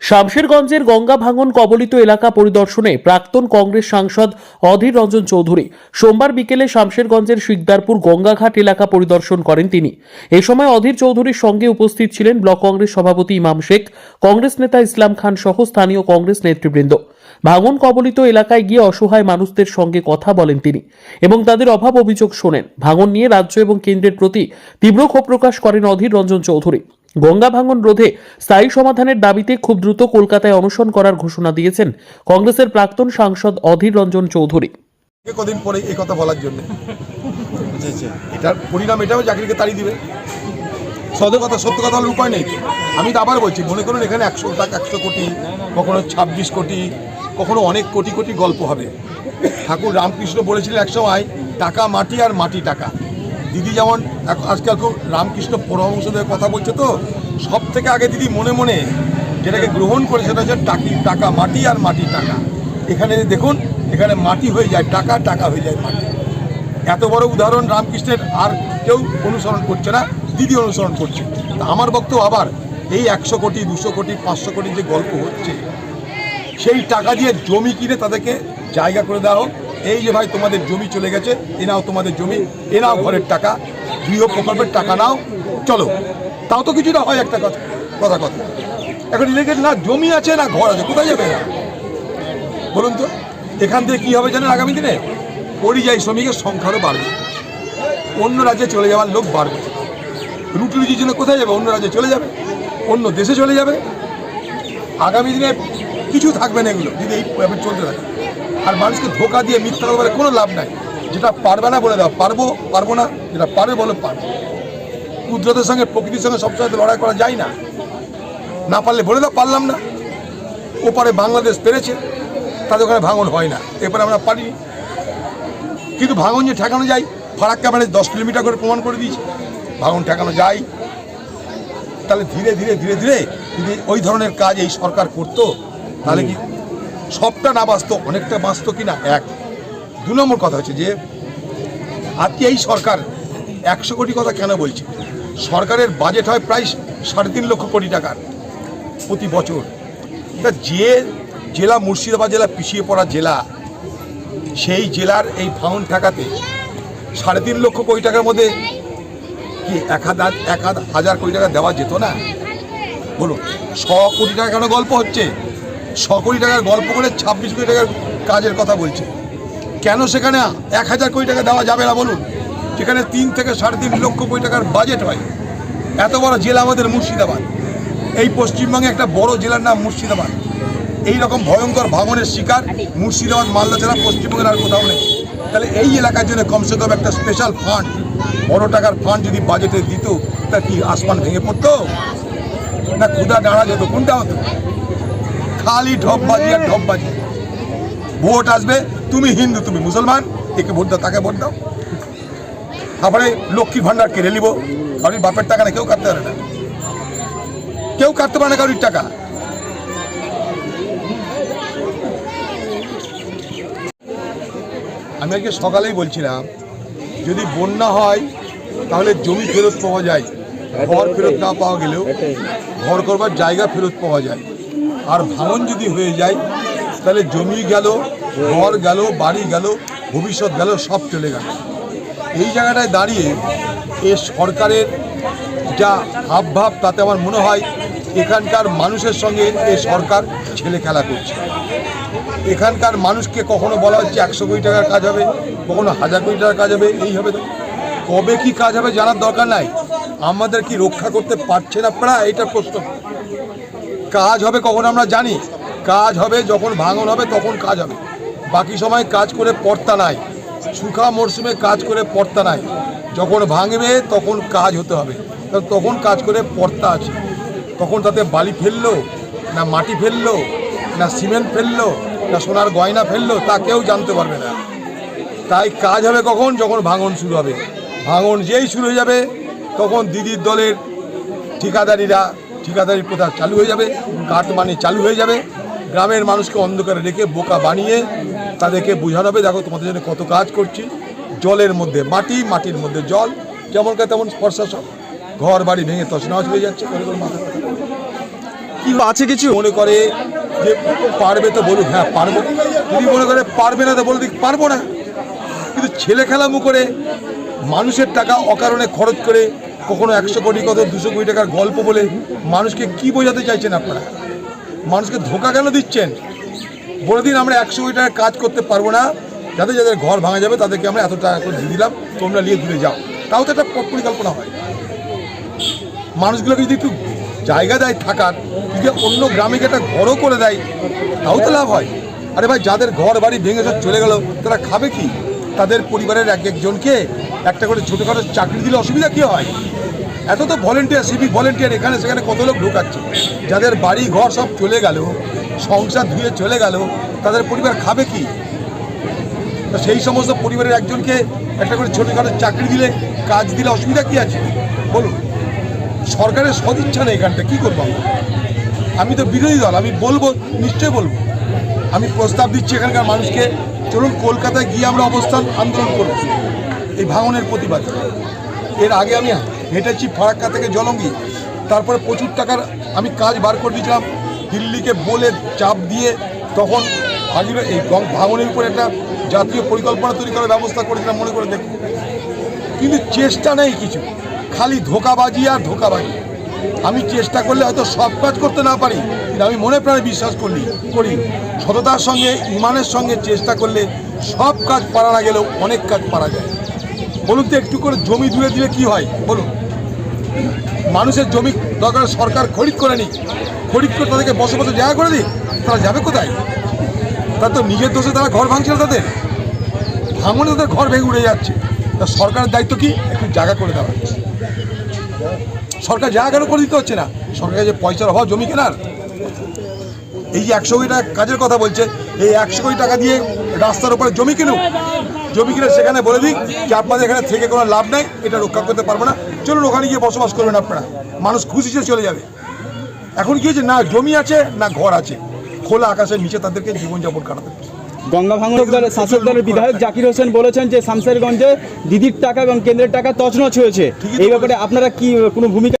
শামশেরগঞ্জের গঙ্গা ভাঙন কবলিত এলাকা পরিদর্শনে প্রাক্তন কংগ্রেস সাংসদ অধীর রঞ্জন চৌধুরী সোমবার বিকেলে শামশেরগঞ্জের শিকদারপুর গঙ্গাঘাট এলাকা পরিদর্শন করেন তিনি। এ সময় অধীর চৌধুরীর সঙ্গে উপস্থিত ছিলেন ব্লক কংগ্রেস সভাপতি ইমাম শেখ, কংগ্রেস নেতা ইসলাম খান সহ স্থানীয় কংগ্রেস নেতৃবৃন্দ। ভাঙন কবলিত এলাকায় গিয়ে অসহায় মানুষদের সঙ্গে কথা বলেন তিনি এবং তাদের অভাব অভিযোগ শোনেন। ভাঙন নিয়ে রাজ্য এবং কেন্দ্রের প্রতি তীব্র ক্ষোভ প্রকাশ করেন অধীর রঞ্জন চৌধুরী। গঙ্গা ভাঙন রোধে স্থায়ী সমাধানের দাবিতে খুব দ্রুত কলকাতায় অনশন করার ঘোষণা দিয়েছেন কংগ্রেসের প্রাক্তন সাংসদ অধীর রঞ্জন চৌধুরী। কদিন পরে এই কথা বলার জন্য? এটার পরিণাম, এটাও চাকরিকে তাড়িয়ে দিবে। সত্য কথা সত্য কথা হলে উপায় নেই। আমি তো আবার বলছি, মনে করুন এখানে একশো টাকা একশো কোটি, কখনো ছাব্বিশ কোটি, কখনো অনেক কোটি কোটি গল্প হবে। ঠাকুর রামকৃষ্ণ বলেছিলেন একসময় টাকা মাটি আর মাটি টাকা। দিদি যেমন আজকাল খুব রামকৃষ্ণ পরমহংসদের কথা বলছে তো সব থেকে আগে দিদি মনে মনে যেটাকে গ্রহণ করে সেটা হচ্ছে টাকি টাকা, মাটি আর মাটি টাকা। এখানে দেখুন, এখানে মাটি হয়ে যায়, টাকা টাকা হয়ে যায় মাটি। এত বড় উদাহরণ রামকৃষ্ণের আর কেউ অনুসরণ করছে না, দিদি অনুসরণ করছে। তা আমার বক্তব্য আবার, এই একশো কোটি, দুশো কোটি, পাঁচশো কোটি যে গল্প হচ্ছে, সেই টাকা দিয়ে জমি কিনে তাদেরকে জায়গা করে দেওয়া হোক এই যে ভাই তোমাদের জমি চলে গেছে, এ নাও তোমাদের জমি, এ নাও ঘরের টাকা গৃহ প্রকল্পের টাকা নাও, চলো। তাও তো কিছুটা হয় একটা কথা কথা কথা। এখন ইলেকট্রিক না জমি আছে না ঘর আছে, কোথায় যাবে এরা? বলুন তো, এখান থেকে কী হবে জানেন আগামী দিনে? পরিযায়ী শ্রমিকের সংখ্যারও বাড়বে। অন্য রাজ্যে চলে যাওয়ার লোক বাড়বে। রুটি রুজির জন্য কোথায় যাবে? অন্য রাজ্যে চলে যাবে। অন্য দেশে চলে যাবে। আগামী দিনে কিছু থাকবে না এগুলো, যদি এই চলতে থাকে। আর মানুষকে ধোকা দিয়ে মিথ্যা বলে কোনো লাভ নাই। যেটা পারবে না বলে দাও। পারব পারব না, যেটা পারবে বলে পারব। কুদরতের সঙ্গে, প্রকৃতির সঙ্গে সবসময় লড়াই করা যায় না। না পারলে বলে দাও, পারলাম না। ওপারে বাংলাদেশ পেরেছে, তাদের ওখানে ভাঙন হয় না। এরপরে আমরা পারিনি কিন্তু ভাঙন যে ঠেকানো যায়, ফারাক্কা ব্যারেজ দশ কিলোমিটার করে প্রমাণ করে দিয়েছে। ভাঙন ঠেকানো যায়। তাহলে ধীরে ধীরে ধীরে ধীরে যদি ওই ধরনের কাজ এই সরকার করতো, তাহলে কি সবটা না বাঁচতো, অনেকটা বাঁচতো কি না এক। দু নম্বর কথা হচ্ছে যে, আজকে এই সরকার একশো কোটি কথা কেন বলছে? সরকারের বাজেট হয় প্রায় সাড়ে তিন লক্ষ কোটি টাকার প্রতি বছর। তা যে জেলা মুর্শিদাবাদ জেলা পিছিয়ে পড়া জেলা, সেই জেলার এই ভাঙন ঠেকাতে সাড়ে তিন লক্ষ কোটি টাকার মধ্যে কি এক হাজার এক হাজার কোটি টাকা দেওয়া যেত না? বলুন ছ কোটি টাকা কেন গল্প হচ্ছে? ছ কোটি টাকার গল্প করে ছাব্বিশ কোটি টাকার কাজের কথা বলছে। কেন সেখানে এক হাজার কোটি টাকা দেওয়া যাবে না বলুন? যেখানে তিন থেকে সাড়ে তিন লক্ষ কোটি টাকার বাজেট হয়। এত বড় জেলা আমাদের মুর্শিদাবাদ। এই পশ্চিমবঙ্গে একটা বড় জেলার নাম মুর্শিদাবাদ। এই রকম ভয়ঙ্কর ভাঙনের শিকার মুর্শিদাবাদ, মালদা জেলা পশ্চিমবঙ্গের আর কোথাও নেই। তাহলে এই এলাকার জন্য কমসে কম একটা স্পেশাল ফান্ড বড় টাকার ফান্ড যদি বাজেটে দিত, তা কি আসমান ভেঙে পড়তো? না ক্ষুদা দাঁড়া যেত? কোনটা হতো? খালি ঢপবাজি আর ঢপবাজি ভোট আসবে, তুমি হিন্দু, তুমি মুসলমান, একে ভোট দাও, তাকে ভোট দাও। তারপরে লক্ষ্মী ভাণ্ডার কেড়ে নিব। কারোর বাপের টাকা না কেউ কাটতে পারে না। কেউ কাটতে পারে না কারোর টাকা। আমি আজকে সকালেই বলছিলাম, যদি বন্যা হয়, তাহলে জমি ফেরত পাওয়া যায়। ঘর ফেরত না পাওয়া গেলেও, ঘর করবার জায়গা ফেরত পাওয়া যায়। আর ভাঙন যদি হয়ে যায়, তাহলে জমি গেল, ঘর গেল, বাড়ি গেল, ভবিষ্যৎ গেল, সব চলে গেল। এই জায়গাটায় দাঁড়িয়ে এ সরকারের যা হাবভাব, তাতে আমার মনে হয় এখানকার মানুষের সঙ্গে এ সরকার ছেলে খেলা করছে। এখানকার মানুষকে কখনো বলা হচ্ছে একশো কোটি টাকার কাজ হবে, কখনো হাজার কোটি টাকার কাজ হবে, এই হবে কবে কি কাজ হবে জানার দরকার নাই। আমাদের কি রক্ষা করতে পারছে না প্রায়, এটা প্রশ্ন। কাজ হবে কখন আমরা জানি। কাজ হবে যখন ভাঙন হবে তখন কাজ হবে। বাকি সময় কাজ করে পড়তা নাই। শুখা মরশুমে কাজ করে পড়তা নাই। যখন ভাঙবে তখন কাজ হতে হবে। তখন কাজ করে পড়তা আছে। তখন তাতে বালি ফেলল, না মাটি ফেলল, না সিমেন্ট ফেলল, না সোনার গয়না ফেলল, তা কেউ জানতে পারবে না। তাই কাজ হবে কখন? যখন ভাঙন শুরু হবে। ভাঙন যেই শুরু হয়ে যাবে, তখন দিদির দলের ঠিকাদারিরা ঠিকাদারি প্রথা চালু হয়ে যাবে, কাঠ মানে চালু হয়ে যাবে। গ্রামের মানুষকে অন্ধকারে রেখে বোকা বানিয়ে তাদেরকে বোঝানো হবে, দেখো তোমাদের জন্য কত কাজ করছি। জলের মধ্যে মাটি, মাটির মধ্যে জল, যেমন কে তেমন স্পর্শা সব। ঘর বাড়ি ভেঙে তছনছ হয়ে যাচ্ছে কি আছে কিছু? মনে করে যে পারবে তো বলুক হ্যাঁ পারব। যদি মনে করে পারবে না, তো বলে দিক, পারব না। কিন্তু ছেলে খেলামু করে মানুষের টাকা অকারণে খরচ করে কখনো একশো কোটি কত দুশো কোটি টাকার গল্প বলে মানুষকে কি বোঝাতে চাইছেন আপনারা? মানুষকে ধোকা কেন দিচ্ছেন? বলে দিন আমরা একশো কোটি টাকার কাজ করতে পারব না যাদের যাদের ঘর ভাঙা যাবে তাদেরকে আমরা এত টাকা করে দিয়ে দিলাম, তোমরা নিয়ে দূরে যাও। তাও তো একটা পরিকল্পনা হয়। মানুষগুলোকে যদি একটু জায়গা দেয় থাকার, যদি অন্য গ্রামে একটা ঘরও করে দেয়, তাও তো লাভ হয়। আরে ভাই, যাদের ঘর বাড়ি ভেঙে সব চলে গেল, তারা খাবে কি? তাদের পরিবারের এক একজনকে একটা করে ছোটোখাটো চাকরি দিলে অসুবিধা কী হয়? এত তো ভলেন্টিয়ার সিভিক ভলেন্টিয়ার এখানে, সেখানে কত লোক ঢোকাচ্ছে? যাদের বাড়ি ঘর সব চলে গেল, সংসার ধুয়ে চলে গেল, তাদের পরিবার খাবে কি? সেই সমস্ত পরিবারের একজনকে একটা করে ছোটোখাটো চাকরি দিলে, কাজ দিলে অসুবিধা কী আছে? বলুন। সরকারের সদিচ্ছা নেই এখানটা, কী করব আমি তো বিরোধী দল, আমি বলব, নিশ্চয়ই বলব। আমি প্রস্তাব দিচ্ছি এখানকার মানুষকে, চলুন কলকাতায় গিয়ে আমরা অবস্থান আন্দোলন করব। এই ভাঙনের প্রতিবাদে। এর আগে আমি হেঁটেছি ফারাক্কা থেকে জলঙ্গি। তারপরে প্রচুর টাকার আমি কাজ বার করে দিয়েছিলাম। দিল্লিকে বলে চাপ দিয়ে তখন আগের এই ভাঙনের উপর একটা জাতীয় পরিকল্পনা তৈরি করার ব্যবস্থা করেছিলাম মনে করে দেখুন। কিন্তু চেষ্টা নেই কিছু। খালি ধোকাবাজি আর ধোকাবাজি। আমি চেষ্টা করলে হয়তো সব কাজ করতে না পারি, কিন্তু আমি মনে প্রাণে বিশ্বাস করলি করি। সততার সঙ্গে, ইমানের সঙ্গে চেষ্টা করলে সব কাজ পারা না গেলেও অনেক কাজ পারা যায়। বলুন তো একটু করে জমি ধুয়ে দিলে কি হয়? বলুন। মানুষের জমি দরকার, সরকার খরিদ করে নিক। খরিদ করে তাদেরকে বসবাসের জায়গা করে দিক, তারা যাবে কোথায়? তার তো নিজের দোষে তারা ঘর ভাঙছিল তাদের। ভাঙনে তাদের ঘর ভেঙে উড়ে যাচ্ছে। তা সরকারের দায়িত্ব কি? একটু জায়গা করে দেওয়া সরকার জায়গা কেন করে দিতে হচ্ছে না? সরকারের যে পয়সার অভাব জমি কেনার। এই যে একশো কোটি টাকা কাজের কথা বলছে, এই একশো কোটি টাকা দিয়ে রাস্তার উপরে জমি কিনুক। জমি কিনে সেখানে বলে দিক যে আপনাদের এখানে থেকে কোনো লাভ নেই এটা রক্ষা করতে পারব না। চলুন ওখানে গিয়ে বসবাস করবেন আপনারা। মানুষ খুশি সে চলে যাবে। এখন কি হয়েছে? না জমি আছে না ঘর আছে। খোলা আকাশের নিচে তাদেরকে জীবনযাপন কাটাতে গঙ্গা ভাঙন দলের শাসক দলের বিধায়ক জাকির হোসেন বলেছেন যে শামসারগঞ্জে দিদির টাকা এবং কেন্দ্রের টাকা তছনছ হয়েছে। এই ব্যাপারে আপনারা কি কোনো ভূমিকা